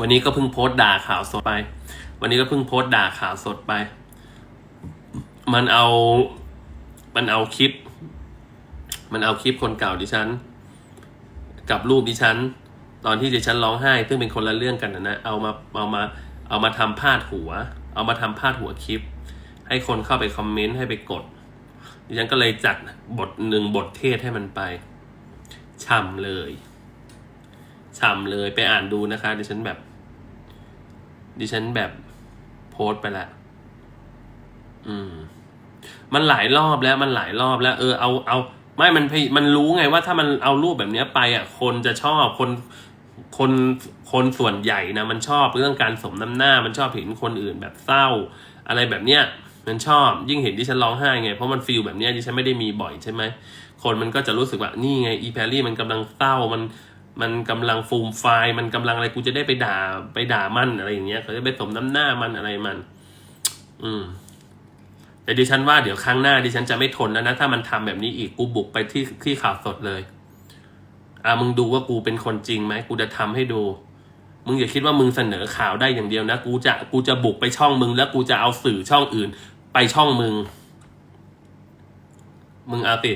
วันนี้ก็เพิ่งโพสต์ด่าข่าวสดไป วันนี้ก็เพิ่งโพสต์ด่าข่าวสดไป มันเอา มันเอาคลิป มันเอาคลิปคนเก่าดิฉัน กับรูปดิฉัน ตอนที่ดิฉันร้องไห้ ซึ่งเป็นคนละเรื่องกันนะนะ เอามา เอามา เอามาทำพาดหัว เอามาทำพาดหัวคลิป ให้คนเข้าไปคอมเมนต์ให้ไปกด ดิฉันก็เลยจัดบทหนึ่งบทเทศให้มันไปช่ำเลยช่ำเลยไปอ่านดูนะคะดิฉันแบบ ดิฉันแบบโพสไปละ อืม มันหลายรอบแล้ว มันหลายรอบแล้ว เออ เอาเอาไม่มันพยมันรู้ไงว่าถ้ามันเอารูปแบบเนี้ยไปอะ คนจะชอบคนคนคนส่วนใหญ่นะมันชอบเรื่องการสมน้ำหน้า มันชอบเห็นคนอื่นแบบเศร้า อะไรแบบเนี้ยมันชอบยิ่งเห็นที่ฉันร้องไห้ไงเพราะมันฟีลแบบเนี้ยที่ฉันไม่ได้มีบ่อยใช่ไหมคนมันก็จะรู้สึกว่านี่ไงอีแพรรี่มันกำลังเศร้ามัน มันกำลังฟูมไฟล์มันกำลังอะไรกูจะได้ไปด่าไปด่ามันอะไรอย่างเงี้ยเขาจะไปสมน้ำหน้ามันอะไรมัน อืม แต่ดิฉันว่าเดี๋ยวครั้งหน้าดิฉันจะไม่ทนแล้วนะถ้ามันทำแบบนี้อีกกูบุกไปที่ที่ข่าวสดเลย อ่ามึงดูว่ากูเป็นคนจริงไหมกูจะทำให้ดูมึงอย่าคิดว่ามึงเสนอข่าวได้อย่างเดียวนะกูจะกูจะบุกไปช่องมึง แล้วกูจะเอาสื่อช่องอื่น ไปช่องมึง มึงเอาติ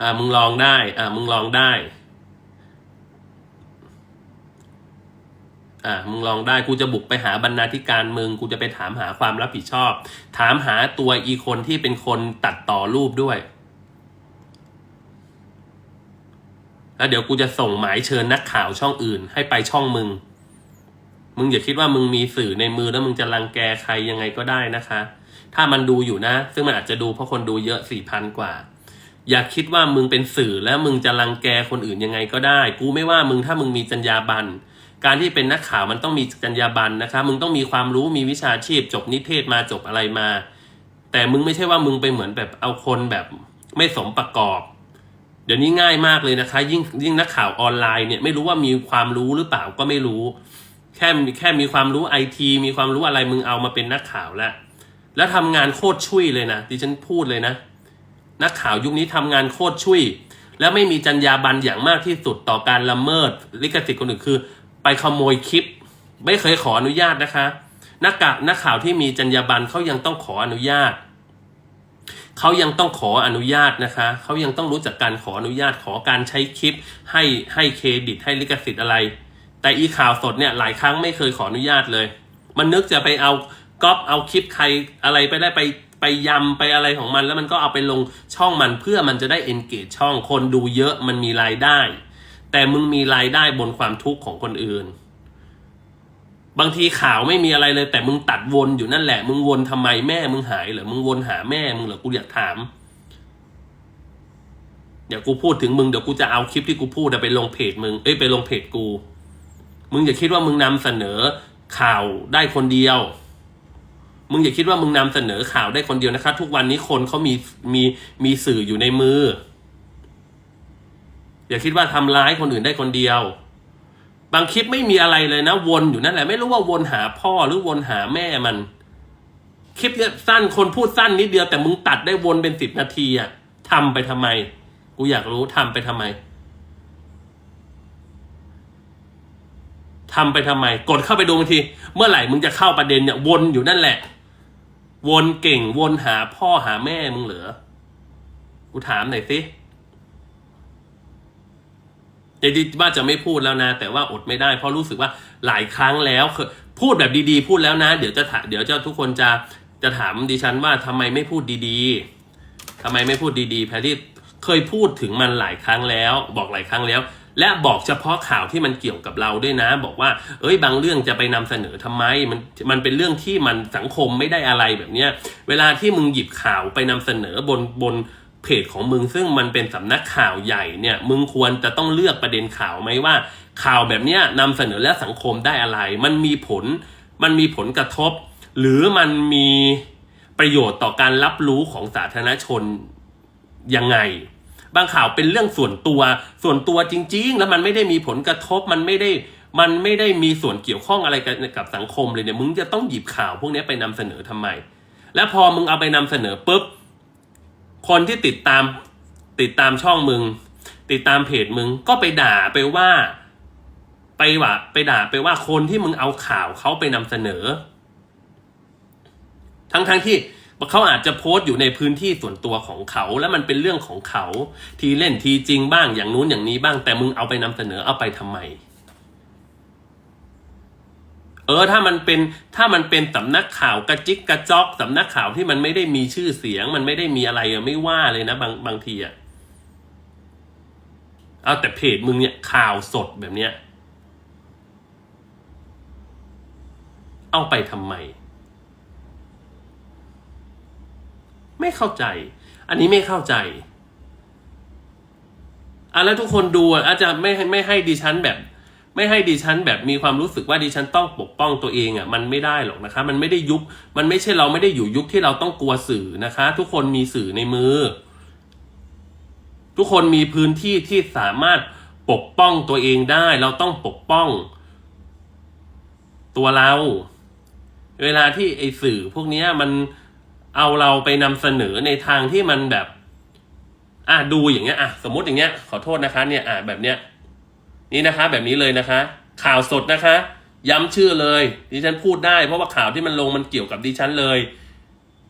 อ่ามึงลองได้ อ่ามึงลองได้ อ่ามึงลองได้กูจะบุกไปหาบรรณาธิการมึงกูจะไปถามหาความรับผิดชอบ ถามหาตัวอีคนที่เป็นคนตัดต่อรูปด้วยแล้วเดี๋ยวกูจะส่งหมายเชิญนักข่าวช่องอื่น ให้ไปช่องมึง มึงอย่าคิดว่ามึงมีสื่อในมือแล้วมึงจะรังแกใครยังไงก็ได้นะคะ ถ้ามันดูอยู่นะ ซึ่งมันอาจจะดูเพราะคนดูเยอะสี่พันกว่า อย่าคิดว่ามึงเป็นสื่อแล้วมึงจะรังแกคนอื่นยังไงก็ได้ กูไม่ว่ามึงถ้ามึงมีจรรยาบรรณ การที่เป็นนักข่าวมันต้องมีจรรยาบรรณนะคะ มึงต้องมีความรู้มีวิชาชีพ จบนิเทศมาจบอะไรมา แต่มึงไม่ใช่ว่ามึงไปเหมือนแบบเอาคนแบบไม่สมประกอบ เดี๋ยวนี้ง่ายมากเลยนะคะ ยิ่งยิ่งนักข่าวออนไลน์เนี่ยไม่รู้ว่ามีความรู้หรือเปล่าก็ไม่รู้ แค่แค่มีความรู้ไอทีมีความรู้อะไรมึงเอามาเป็นนักข่าวแล้วแล้วทำงานโคตรช่วยเลยนะดิฉันพูดเลยนะ นักข่าวยุคนี้ทำงานโคตรช่วย แล้วไม่มีจรรยาบรรณอย่างมากที่สุดต่อการละเมิดลิขสิทธิ์คนอื่นคือ ไปขโมยคลิป ไม่เคยขออนุญาตนะคะนักกะนักข่าวที่มีจรรยาบรรณเขายังต้องขออนุญาตเขายังต้องขออนุญาตนะคะเขายังต้องรู้จักการขออนุญาตขอการใช้คลิป ให้ให้เครดิตให้ลิขสิทธิ์อะไร แต่อีข่าวสดเนี่ยหลายครั้งไม่เคยขออนุญาตเลย มันนึกจะไปเอาก๊อปเอาคลิปใครอะไรไปได้ไปไปยำไปอะไรของมัน แล้วมันก็เอาไปลงช่องมันเพื่อมันจะได้ engage ช่องคนดูเยอะมันมีรายได้ แต่มึงมีรายได้บนความทุกข์ของคนอื่น บางทีข่าวไม่มีอะไรเลย แต่มึงตัดวนอยู่นั่นแหละ มึงวนทำไมแม่มึงหายเหรอมึงวนหาแม่มึงเหรอกูอยากถามเดี๋ยวกูพูดถึงมึงเดี๋ยวกูจะเอาคลิปที่กูพูดไปลงเพจมึงเอ้ยไปลงเพจกู มึงอย่าคิดว่ามึงนำเสนอข่าวได้คนเดียว มึงอย่าคิดว่ามึงนำเสนอข่าวได้คนเดียวนะคะ ทุกวันนี้คนเขามีมีมีสื่ออยู่ในมือ อย่าคิดว่าทำร้ายคนอื่นได้คนเดียว บางคลิปไม่มีอะไรเลยนะ วนอยู่นั่นแหละไม่รู้ว่าวนหาพ่อหรือวนหาแม่มัน คลิปเนี่ยสั้นคนพูดสั้นนิดเดียวแต่มึงตัดได้วนเป็นสิบนาทีอะทำไปทำไม กูอยากรู้ทำไปทำไมทำไปทำไม กดเข้าไปดูบางที เมื่อไหร่มึงจะเข้าประเด็นเนี่ยวนอยู่นั่นแหละ วนเก่งวนหาพ่อหาแม่มึงเหรอกูถามหน่อยสิ จะดีว่าจะไม่พูดแล้วนะ แต่ว่าอดไม่ได้ เพราะรู้สึกว่าหลายครั้งแล้วเคยพูดแบบดีๆ พูดแล้วนะ เดี๋ยวจะถเดี๋ยวเจ้าทุกคนจะจะถามดิฉันว่าทำไมไม่พูดดีๆทำไมไม่พูดดีๆแพรรี่เคยพูดถึงมันหลายครั้งแล้ว บอกหลายครั้งแล้ว และบอกเฉพาะข่าวที่มันเกี่ยวกับเราด้วยนะ บอกว่า เอ้ยบางเรื่องจะไปนำเสนอทำไมมันมันเป็นเรื่องที่มันสังคมไม่ได้อะไรแบบเนี้ยเวลาที่มึงหยิบข่าวไปนำเสนอบนบน เพจของมึงซึ่งมันเป็นสำนักข่าวใหญ่เนี่ยมึงควรจะต้องเลือกประเด็นข่าวไหมว่า ข่าวแบบนี้นำเสนอและสังคมได้อะไร มันมีผลมันมีผลกระทบ หรือมันมีประโยชน์ต่อการรับรู้ของสาธารณชนยังไง บางข่าวเป็นเรื่องส่วนตัวส่วนตัวจริง ๆ แล้วมันไม่ได้มีผลกระทบมันไม่ได้มันไม่ได้มีส่วนเกี่ยวข้องอะไรกับกับสังคมเลยเนี่ยมึงจะต้องหยิบข่าวพวกนี้ไปนำเสนอทำไม แล้วพอมึงเอาไปนำเสนอปุ๊บ คนที่ติดตามติดตามช่องมึง ติดตามเพจมึงก็ไปด่าไปว่า ไปว่าไปด่าไปว่าคนที่มึงเอาข่าวเขาไปนำเสนอ ทั้งทั้งที่เขาอาจจะโพสต์อยู่ในพื้นที่ส่วนตัวของเขา แล้วมันเป็นเรื่องของเขา ทีเล่นทีจริงบ้างอย่างนู้นอย่างนี้บ้างแต่มึงเอาไปนำเสนอเอาไปทำไม เออถ้ามันเป็นถ้ามันเป็นสำนักข่าวกระจิกกระจอกสำนักข่าวที่มันไม่ได้มีชื่อเสียง มันไม่ได้มีอะไรอะไม่ว่าเลยนะบางบางทีอะเอาแต่เพจมึงเนี่ยข่าวสดแบบเนี้ย เอาไปทำไม ไม่เข้าใจ อันนี้ไม่เข้าใจอะแล้วทุกคนดูอาจจะไม่ไม่ให้ดิฉันแบบ ไม่ให้ดิฉันแบบมีความรู้สึกว่าดิฉันต้องปกป้องตัวเองอะมันไม่ได้หรอกนะคะ มันไม่ได้ยุค มันไม่ใช่เราไม่ได้อยู่ยุคที่เราต้องกลัวสื่อนะคะ ทุกคนมีสื่อในมือ ทุกคนมีพื้นที่ที่สามารถปกป้องตัวเองได้ เราต้องปกป้อง ตัวเรา เวลาที่ไอสื่อพวกนี้มันเอาเราไปนำเสนอในทางที่มันแบบ อะดูอย่างเงี้ยอะสมมติอย่างเงี้ยขอโทษนะคะ เนี่ยอะแบบเนี้ย นี่นะคะ แบบนี้เลยนะคะ ข่าวสดนะคะ ย้ำชื่อเลยดิฉันพูดได้ เพราะว่าข่าวที่มันลงมันเกี่ยวกับดิฉันเลย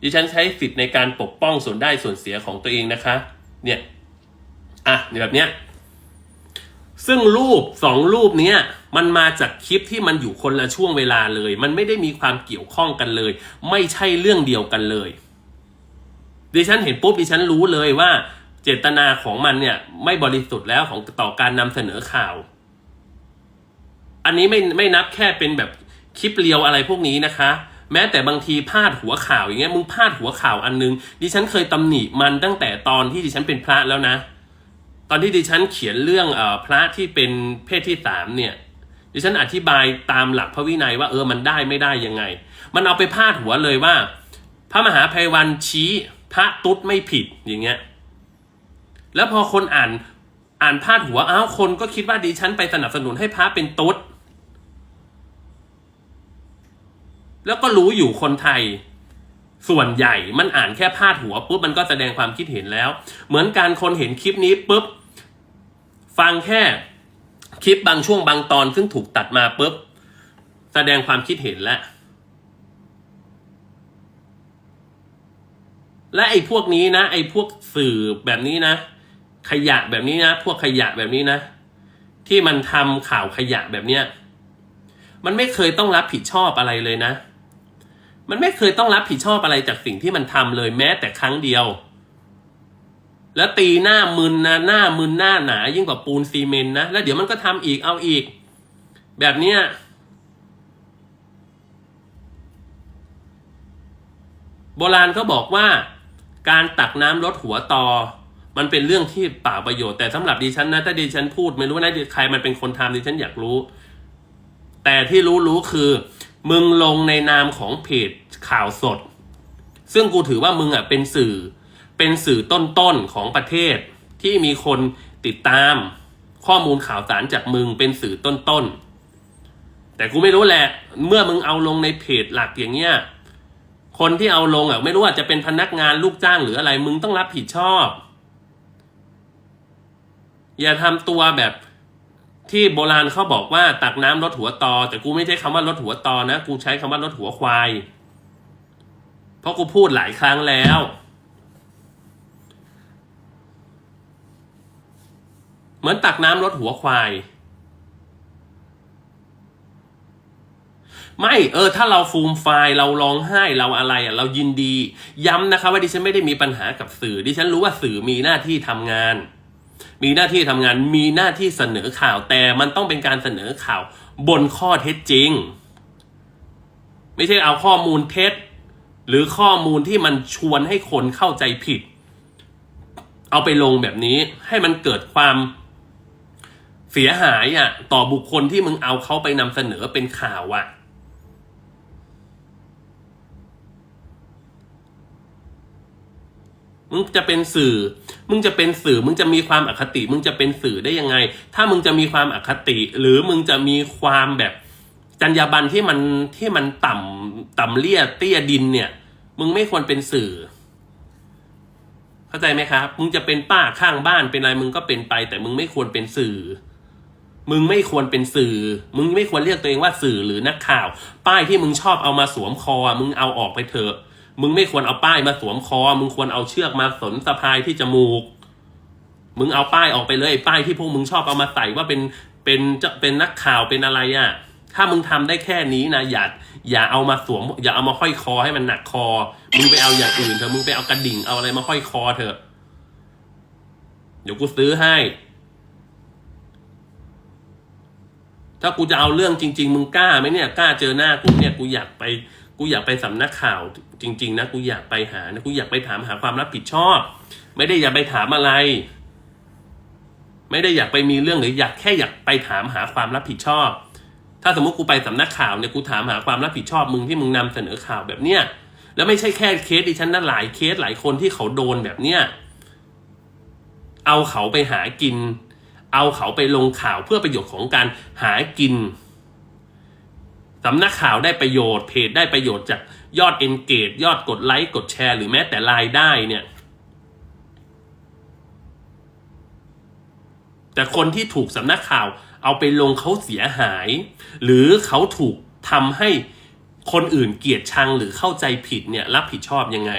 ดิฉันใช้สิทธิ์ในการปกป้องส่วนได้ส่วนเสียของตัวเองนะคะ เนี่ยอะแบบเนี้ยซึ่งรูปสองรูปเนี้ยมันมาจากคลิปที่มันอยู่คนละช่วงเวลาเลย มันไม่ได้มีความเกี่ยวข้องกันเลย ไม่ใช่เรื่องเดียวกันเลยดิฉันเห็นปุ๊บดิฉันรู้เลยว่า เจตนาของมันเนี่ย ไม่บริสุทธิ์แล้วของต่อการนำเสนอข่าว อันนี้ไม่ไม่นับแค่เป็นแบบคลิปเรียวอะไรพวกนี้นะคะ แม้แต่บางทีพาดหัวข่าวอย่างเงี้ยมึงพาดหัวข่าวอันนึง ดิฉันเคยตำหนิมันตั้งแต่ตอนที่ดิฉันเป็นพระแล้วนะ ตอนที่ดิฉันเขียนเรื่องเออพระที่เป็นเพศที่สามเนี่ยดิฉันอธิบายตามหลักพระวินัยว่าเออมันได้ไม่ได้ยังไง มันเอาไปพาดหัวเลยว่า พระมหาภัยวันชี้พระตุ๊ดไม่ผิดอย่างเงี้ย แล้วพอคนอ่านอ่านพาดหัวอ้าวคนก็คิดว่าดิฉันไปสนับสนุนให้พระเป็นตุ๊ดแล้วก็รู้อยู่คนไทย ส่วนใหญ่มันอ่านแค่พาดหัวปุ๊บมันก็แสดงความคิดเห็นแล้ว เหมือนการคนเห็นคลิปนี้ปุ๊บฟังแค่คลิปบางช่วงบางตอนซึ่งถูกตัดมาปุ๊บแสดงความคิดเห็นแล้วและไอ้พวกนี้นะ ไอ้พวกสื่อแบบนี้นะ ขยะแบบนี้นะ พวกขยะแบบนี้นะ ที่มันทำข่าวขยะแบบเนี้ยมันไม่เคยต้องรับผิดชอบอะไรเลยนะ มันไม่เคยต้องรับผิดชอบอะไรจากสิ่งที่มันทำเลยแม้แต่ครั้งเดียว แล้วตีหน้ามึนนะหน้ามึนหน้าหนายิ่งกว่าปูนซีเมนต์นะแล้วเดี๋ยวมันก็ทำอีกเอาอีก แบบเนี้ยโบราณเขาบอกว่า การตักน้ำลดหัวตอ มันเป็นเรื่องที่เปล่าประโยชน์แต่สำหรับดิฉันนะถ้าดิฉันพูดไม่รู้นะใครมันเป็นคนทำดิฉันอยากรู้ แต่ที่รู้รู้คือ มึงลงในนามของเพจข่าวสด ซึ่งกูถือว่ามึงอะเป็นสื่อ เป็นสื่อต้นๆของประเทศ ที่มีคนติดตามข้อมูลข่าวสารจากมึงเป็นสื่อต้นๆแต่กูไม่รู้แหละ เมื่อมึงเอาลงในเพจหลักอย่างเงี้ยคนที่เอาลงอะไม่รู้ว่าจะเป็นพนักงานลูกจ้างหรืออะไร มึงต้องรับผิดชอบ อย่าทำตัวแบบที่โบราณเขาบอกว่าตักน้ำลดหัวตอ แต่กูไม่ใช้คำว่าลดหัวตอนะ กูใช้คำว่าลดหัวควาย เพราะกูพูดหลายครั้งแล้ว เหมือนตักน้ำลดหัวควาย ไม่เออ ถ้าเราฟูมไฟล์เราร้องไห้เราอะไรอะเรายินดี ย้ำนะคะว่าดิฉันไม่ได้มีปัญหากับสื่อดิฉันรู้ว่าสื่อมีหน้าที่ทำงาน มีหน้าที่ทำงานมีหน้าที่เสนอข่าวแต่มันต้องเป็นการเสนอข่าวบนข้อเท็จจริง ไม่ใช่เอาข้อมูลเท็จ หรือข้อมูลที่มันชวนให้คนเข้าใจผิด เอาไปลงแบบนี้ให้มันเกิดความเสียหายอะ ต่อบุคคลที่มึงเอาเขาไปนำเสนอเป็นข่าวอะ มึงจะเป็นสื่อ มึงจะเป็นสื่อ มึงจะมีความอคติ มึงจะเป็นสื่อได้ยังไง ถ้ามึงจะมีความอคติ หรือมึงจะมีความแบบจรรยาบรรณที่มันที่มันต่ำต่ำเลี่ยเตี้ยดินเนี่ย มึงไม่ควรเป็นสื่อ เข้าใจไหมครับ มึงจะเป็นป้าข้างบ้านเป็นอะไรมึงก็เป็นไป แต่มึงไม่ควรเป็นสื่อ มึงไม่ควรเป็นสื่อ มึงไม่ควรเรียกตัวเองว่าสื่อหรือนักข่าว ป้ายที่มึงชอบเอามาสวมคอ มึงเอาออกไปเถอะ มึงไม่ควรเอาป้ายมาสวมคอ มึงควรเอาเชือกมาสนสะพายที่จมูก มึงเอาป้ายออกไปเลยป้ายที่พวกมึงชอบเอามาใส่ว่าเป็นเป็นจะเป็นนักข่าวเป็นอะไรอะ่ะ ถ้ามึงทำได้แค่นี้นะอย่าอย่าเอามาสวม อย่าเอามาห้อยคอให้มันหนักคอ มึงไปเอาอย่างอื่นเถอะมึงไปเอากระดิ่งเอาอะไรมาห้อยคอเถอะ เดี๋ยวกูซื้อให้ ถ้ากูจะเอาเรื่องจริง ๆ มึงกล้าไหมเนี่ยกล้าเจอหน้ากูเนี่ยกูอยากไป กูอยากไปสำนักข่าวจริง ๆ นะกูอยากไปหานะกูอยากไปถามหาความรับผิดชอบ ไม่ได้อยากไปถามอะไร ไม่ได้อยากไปมีเรื่องหรืออยากแค่อยากไปถามหาความรับผิดชอบ ถ้าสมมติกูไปสำนักข่าวเนี่ยกูถามหาความรับผิดชอบมึงที่มึงนำเสนอข่าวแบบเนี้ยแล้วไม่ใช่แค่เคสดิฉันนะหลายเคสหลายคนที่เขาโดนแบบเนี้ยเอาเขาไปหากิน เอาเขาไปลงข่าวเพื่อประโยชน์ของการหากิน สำนักข่าวได้ประโยชน์เพจได้ประโยชน์จากยอด engage ยอดกดไลค์กดแชร์หรือแม้แต่รายได้เนี่ย แต่คนที่ถูกสำนักข่าวเอาไปลงเขาเสียหาย หรือเขาถูกทำให้คนอื่นเกลียดชังหรือเข้าใจผิดเนี่ยรับผิดชอบยังไง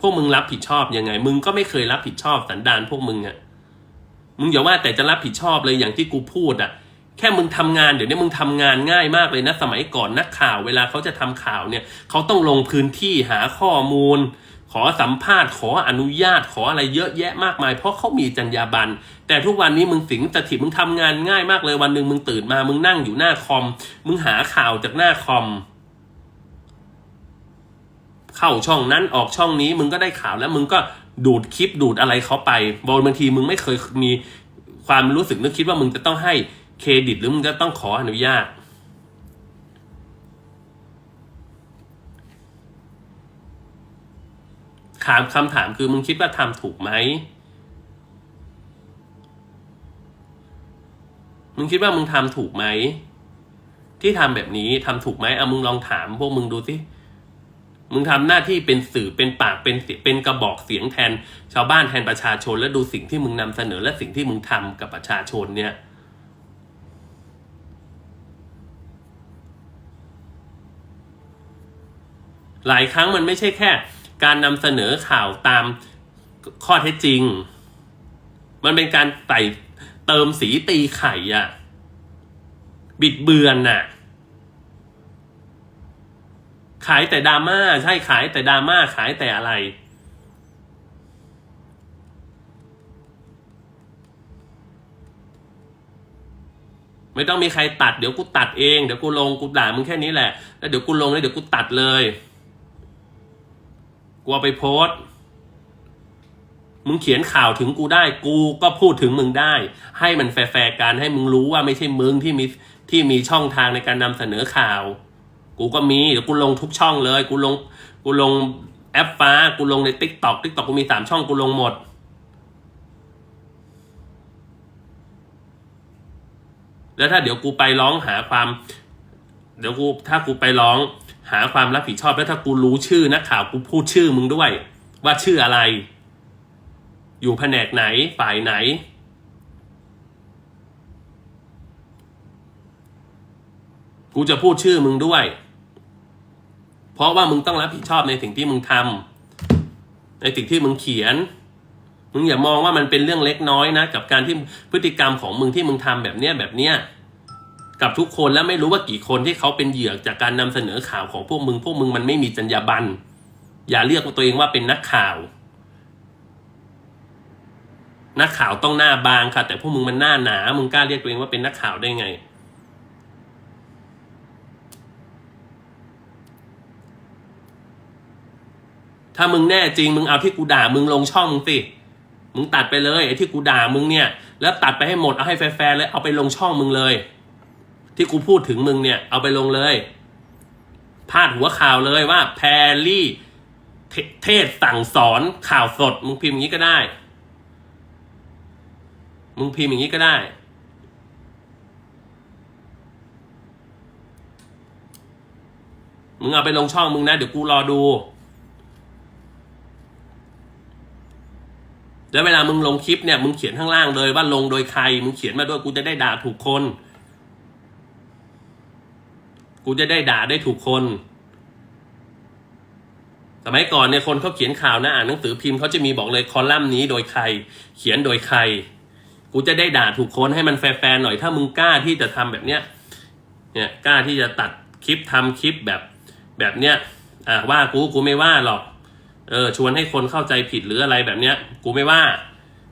พวกมึงรับผิดชอบยังไง มึงก็ไม่เคยรับผิดชอบสันดานพวกมึงอะมึงอย่าว่าแต่จะรับผิดชอบเลยอย่างที่กูพูดอะ แค่มึงทำงานเดี๋ยวนี้มึงทำงานง่ายมากเลยนะ สมัยก่อนนักข่าวเวลาเขาจะทำข่าวเนี่ยเขาต้องลงพื้นที่หาข้อมูล ขอสัมภาษณ์ขออนุญาตขออะไรเยอะแยะมากมาย เพราะเขามีจรรยาบรรณแต่ทุกวันนี้มึงสิงสถิตมึงทำงานง่ายมากเลยวันหนึ่งมึงตื่นมามึงนั่งอยู่หน้าคอม มึงหาข่าวจากหน้าคอม เข้าช่องนั้นออกช่องนี้มึงก็ได้ข่าวแล้วมึงก็ดูดคลิปดูดอะไรเขาไปบางทีมึงไม่เคยมีความรู้สึกนึกคิดว่ามึงจะต้องให้ เครดิตหรือมึงจะต้องขออนุญาต ถามคำถามคือมึงคิดว่าทำถูกไหม มึงคิดว่ามึงทำถูกไหม ที่ทำแบบนี้ทำถูกไหมเอามึงลองถามพวกมึงดูสิมึงทำหน้าที่เป็นสื่อเป็นปากเป็นเป็นกระบอกเสียงแทน ชาวบ้านแทนประชาชนแล้วดูสิ่งที่มึงนำเสนอและสิ่งที่มึงทำกับประชาชนเนี่ย หลายครั้งมันไม่ใช่แค่ การนำเสนอข่าวตามข้อเท็จจริง มันเป็นการไต่เติมสีตีไข่อะบิดเบือนน่ะ ขายแต่ดราม่าใช่ขายแต่ดราม่าขายแต่อะไรไม่ต้องมีใครตัดเดี๋ยวกูตัดเองเดี๋ยวกูลงกูด่ามึงแค่นี้แหละแล้วเดี๋ยวกูลงแล้วเดี๋ยวกูตัดเลย กูเอาไปโพสมึงเขียนข่าวถึงกูได้ กูก็พูดถึงมึงได้ ให้มันแฟร์ๆกันให้มึงรู้ว่าไม่ใช่มึงที่มีที่มีช่องทางในการนำเสนอข่าว กูก็มีเดี๋ยวกูลงทุกช่องเลย กูลงกูลงแอปฟ้า กูลงในติ๊กต็อกติ๊กต็อกกูมีสามช่องกูลงหมด แล้วถ้าเดี๋ยวกูไปร้องหาความ เดี๋ยวกูถ้ากูไปร้อง หาความรับผิดชอบแล้วถ้ากูรู้ชื่อนักข่าวกูพูดชื่อมึงด้วย ว่าชื่ออะไร อยู่แผนกไหนฝ่ายไหน กูจะพูดชื่อมึงด้วย เพราะว่ามึงต้องรับผิดชอบในสิ่งที่มึงทำในสิ่งที่มึงเขียนมึงอย่ามองว่ามันเป็นเรื่องเล็กน้อยนะ กับการที่พฤติกรรมของมึงที่มึงทำแบบเนี้ยแบบเนี้ย กับทุกคนแล้วไม่รู้ว่ากี่คนที่เขาเป็นเหยื่อจากการนำเสนอข่าวของพวกมึง พวกมึงมันไม่มีจรรยาบรรณอย่าเรียกตัวเองว่าเป็นนักข่าว นักข่าวต้องหน้าบางค่ะ แต่พวกมึงมันหน้าหนา มึงกล้าเรียกตัวเองว่าเป็นนักข่าวได้ไง ถ้ามึงแน่จริง มึงเอาที่กูด่ามึงลงช่องมึงสิมึงตัดไปเลยไอ้ที่กูด่ามึงเนี่ย แล้วตัดไปให้หมดเอาให้แฟร์ๆเลยเอาไปลงช่องมึงเลย ที่กูพูดถึงมึงเนี่ย เอาไปลงเลยพาดหัวข่าวเลยว่า แพรลี่เทเทศสั่งสอนข่าวสด มึงพิมพ์อย่างนี้ก็ได้ มึงพิมพ์อย่างนี้ก็ได้ มึงเอาไปลงช่องมึงนะ เดี๋ยวกูรอดู แล้วเวลามึงลงคลิปเนี่ย มึงเขียนข้างล่างเลยว่าลงโดยใคร มึงเขียนมาด้วยกูจะได้ด่าถูกคน กูจะได้ด่าได้ถูกคน สมัยก่อนเนี่ยคนเขาเขียนข่าวนะอ่านหนังสือพิมพ์เขาจะมีบอกเลยคอลัมน์นี้โดยใคร เขียนโดยใคร กูจะได้ด่าถูกคนให้มันแฟร์ๆหน่อยถ้ามึงกล้าที่จะทำแบบเนี้ยเนี่ยกล้าที่จะตัดคลิปทำคลิปแบบแบบเนี้ยอ่าว่ากูกูไม่ว่าหรอก เออชวนให้คนเข้าใจผิดหรืออะไรแบบเนี้ย กูไม่ว่า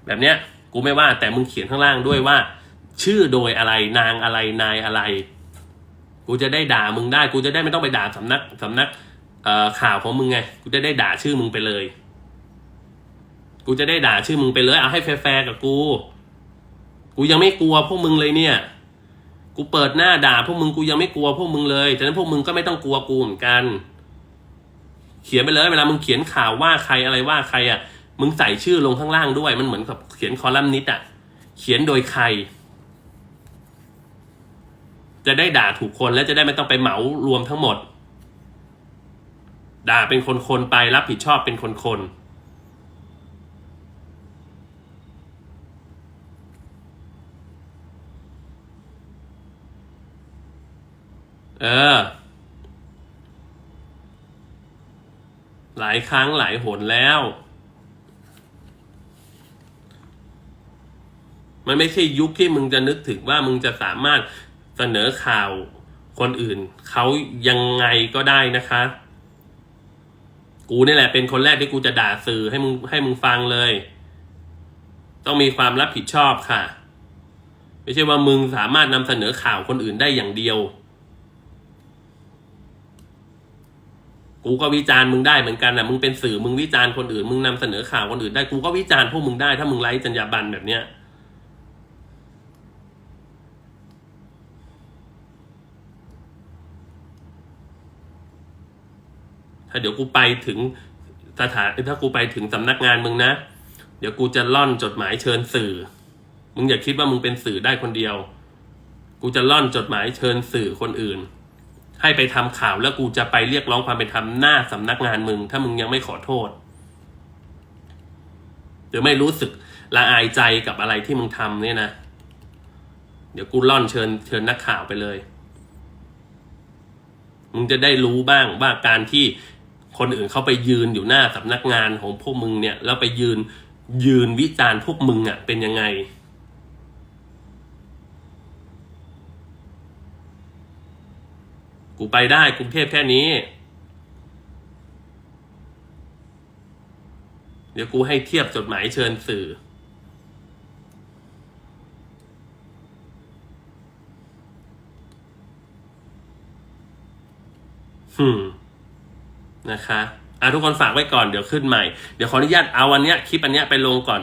แบบเนี้ยกูไม่ว่าแต่มึงเขียนข้างล่างด้วยว่า ชื่อโดยอะไรนางอะไรนายอะไร กูจะได้ด่ามึงได้ กูจะได้ไม่ต้องไปด่าสำนักสำนักข่าวของมึงไง กูจะได้ด่าชื่อมึงไปเลย กูจะได้ด่าชื่อมึงไปเลย เอาให้แฟร์กับกู กูยังไม่กลัวพวกมึงเลยเนี่ย กูเปิดหน้าด่าพวกมึง กูยังไม่กลัวพวกมึงเลยฉะนั้นพวกมึงก็ไม่ต้องกลัวกูเหมือนกัน เขียนไปเลย เวลามึงเขียนข่าวว่าใครอะไรว่าใครอะ มึงใส่ชื่อลงข้างล่างด้วย มันเหมือนกับเขียนคอลัมนิสต์อะ เขียนโดยใคร จะได้ด่าถูกคนและจะได้ไม่ต้องไปเหมารวมทั้งหมด ด่าเป็นคนๆไปรับผิดชอบเป็นคนๆเออ หลายครั้งหลายหนแล้ว มันไม่ใช่ยุคที่มึงจะนึกถึงว่ามึงจะสามารถ เสนอข่าวคนอื่น เขายังไงก็ได้นะคะ กูนี่แหละเป็นคนแรกที่กูจะด่าสื่อให้มึงให้มึงฟังเลย ต้องมีความรับผิดชอบค่ะ ไม่ใช่ว่ามึงสามารถนำเสนอข่าวคนอื่นได้อย่างเดียว กูก็วิจารณ์มึงได้เหมือนกันนะมึงเป็นสื่อมึงวิจารณ์คนอื่น มึงนำเสนอข่าวคนอื่นได้กูก็วิจารณ์พวกมึงได้ถ้ามึงไร้จรรยาบรรณแบบเนี้ย ถ้าเดี๋ยวกูไปถึงสถานถ้ากูไปถึงสำนักงานมึงนะ เดี๋ยวกูจะล่อนจดหมายเชิญสื่อ มึงอย่าคิดว่ามึงเป็นสื่อได้คนเดียว กูจะล่อนจดหมายเชิญสื่อคนอื่น ให้ไปทำข่าวแล้วกูจะไปเรียกร้องความเป็นธรรมหน้าสำนักงานมึง ถ้ามึงยังไม่ขอโทษหรือไม่รู้สึกละอายใจกับอะไรที่มึงทำเนี่ยนะ เดี๋ยวกูล่อนเชิญเชิญนักข่าวไปเลย มึงจะได้รู้บ้างว่าการที่ คนอื่นเขาไปยืนอยู่หน้าสำนักงานของพวกมึงเนี่ย แล้วไปยืนยืนวิจารณ์พวกมึงอะ่ะ เป็นยังไง กูไปได้กรุงเทพแค่นี้ เดี๋ยวกูให้เทียบจดหมายเชิญสื่อหืม นะคะอะทุกคนฝากไว้ก่อนเดี๋ยวขึ้นใหม่ เดี๋ยวขออนุญาตเอาวันเนี้ยคลิปอันเนี้ยไปลงก่อน